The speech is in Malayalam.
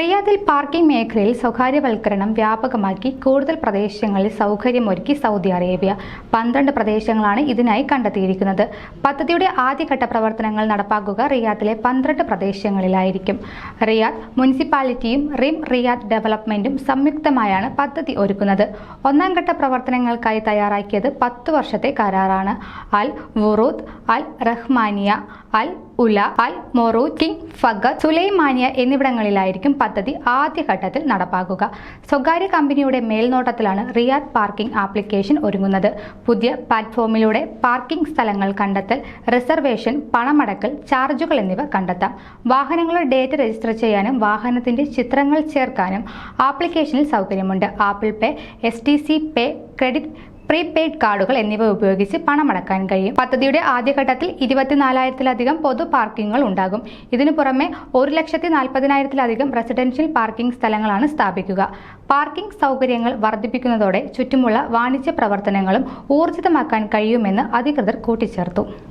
റിയാദിൽ പാർക്കിംഗ് മേഖലയിൽ സ്വകാര്യവൽക്കരണം വ്യാപകമാക്കി കൂടുതൽ പ്രദേശങ്ങളിൽ സൗകര്യമൊരുക്കി സൗദി അറേബ്യ. പന്ത്രണ്ട് പ്രദേശങ്ങളാണ് ഇതിനായി കണ്ടെത്തിയിരിക്കുന്നത്. പദ്ധതിയുടെ ആദ്യഘട്ട പ്രവർത്തനങ്ങൾ നടപ്പാക്കുക റിയാദിലെ പന്ത്രണ്ട് പ്രദേശങ്ങളിലായിരിക്കും. റിയാദ് മുനിസിപ്പാലിറ്റിയും റിം റിയാദ് ഡെവലപ്മെന്റും സംയുക്തമായാണ് പദ്ധതി ഒരുക്കുന്നത്. ഒന്നാം ഘട്ട പ്രവർത്തനങ്ങൾക്കായി തയ്യാറാക്കിയത് പത്ത് വർഷത്തെ കരാറാണ്. Al Wurood Al Rahmaniya Al Ula Al Muruj King Fahd Sulaimaniya എന്നിവിടങ്ങളിലായിരിക്കും പദ്ധതി ആദ്യഘട്ടത്തിൽ നടപ്പാക്കുക. സ്വകാര്യ കമ്പനിയുടെ മേൽനോട്ടത്തിലാണ് റിയാദ് പാർക്കിംഗ് ആപ്ലിക്കേഷൻ ഒരുങ്ങുന്നത്. പുതിയ പ്ലാറ്റ്ഫോമിലൂടെ പാർക്കിംഗ് സ്ഥലങ്ങൾ കണ്ടെത്തൽ റിസർവേഷൻ പണമടക്കൽ ചാർജുകൾ എന്നിവ കണ്ടെത്താം. വാഹനങ്ങളുടെ ഡേറ്റ രജിസ്റ്റർ ചെയ്യാനും വാഹനത്തിന്റെ ചിത്രങ്ങൾ ചേർക്കാനും ആപ്ലിക്കേഷനിൽ സൗകര്യമുണ്ട്. Apple Pay S T C Pay credit prepaid കാർഡുകൾ എന്നിവ ഉപയോഗിച്ച് പണമടക്കാൻ കഴിയും. പദ്ധതിയുടെ ആദ്യഘട്ടത്തിൽ ഇരുപത്തിനാലായിരത്തിലധികം പൊതു പാർക്കിങ്ങുകൾ ഉണ്ടാകും. ഇതിനു പുറമെ ഒരു ലക്ഷത്തി നാൽപ്പതിനായിരത്തിലധികം റെസിഡൻഷ്യൽ പാർക്കിംഗ് സ്ഥലങ്ങളാണ് സ്ഥാപിക്കുക. പാർക്കിംഗ് സൗകര്യങ്ങൾ വർദ്ധിപ്പിക്കുന്നതോടെ ചുറ്റുമുള്ള വാണിജ്യ പ്രവർത്തനങ്ങളും ഊർജിതമാക്കാൻ കഴിയുമെന്ന് അധികൃതർ കൂട്ടിച്ചേർത്തു.